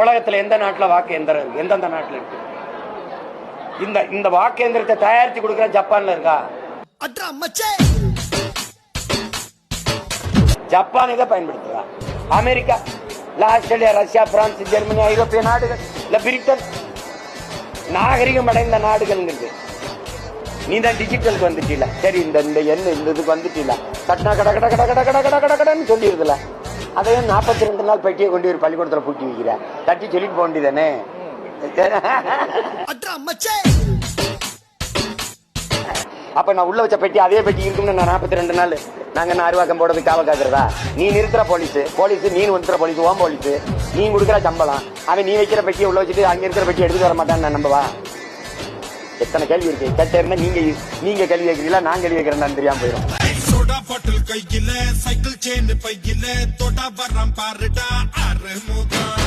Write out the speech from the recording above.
உலகத்தில் எந்த நாட்டில் வாக்கு எந்திரம் எந்தெந்த நாட்டில் இருக்கு? இந்த இந்த வாக்கு எந்திரத்தை தயாரித்து கொடுக்குற ஜப்பான்ல இருக்கா? ஜப்பான் இதை பயன்படுத்துறா? America Australia Russia France Germany ஐரோப்பிய நாடுகள் இல்ல பிரிட்டன். நாகரிகம் அடைந்த நாடுகள்ங்கிறது. நீ தான் டிஜிட்டலுக்கு வந்துட்டீல. சரி இந்த இந்த எண்ணு இந்த இதுக்கு வந்துட்டீல. கட்டா கட கட கட கட கட கட கடன்னு சொல்லிடுதுல. அதையும் நாற்பத்தி ரெண்டு நாள் பெட்டியை கொண்டு ஒரு பள்ளிக்கூடத்தில் பூட்டி வைக்கிறேன் தட்டி சொல்லிட்டு போக வேண்டியதானே அப்ப நான் உள்ள வச்ச பெட்டி அதே பெட்டி இருக்கும்னு நான் நாற்பத்தி ரெண்டு நாள். நாங்க என்ன அருவாக்கம் போடுறது காவல் காக்குறதா? நீ நிறுத்துற போலீஸ். போலீஸ் நீ நிறுத்துற போலீஸ் ஓம் போலீஸ். நீ கொடுக்குற சம்பளம். அவன் நீ வைக்கிற பெட்டியை உள்ள வச்சுட்டு அங்க இருக்கிற பெட்டி எடுத்து வர மாட்டான்னு நான் நம்பவா? எத்தனை கேள்வி இருக்கு. கேட்ட இருந்தா நீங்க நீங்க கேள்வி கேட்கறீங்களா? நான் கேள்வி கேட்கறேன்னு தெரியாம போயிடும் சைக்கிள் கையில சைக்கிள் செயின் பையில தொட வரம் பாருடா அறுமுகம்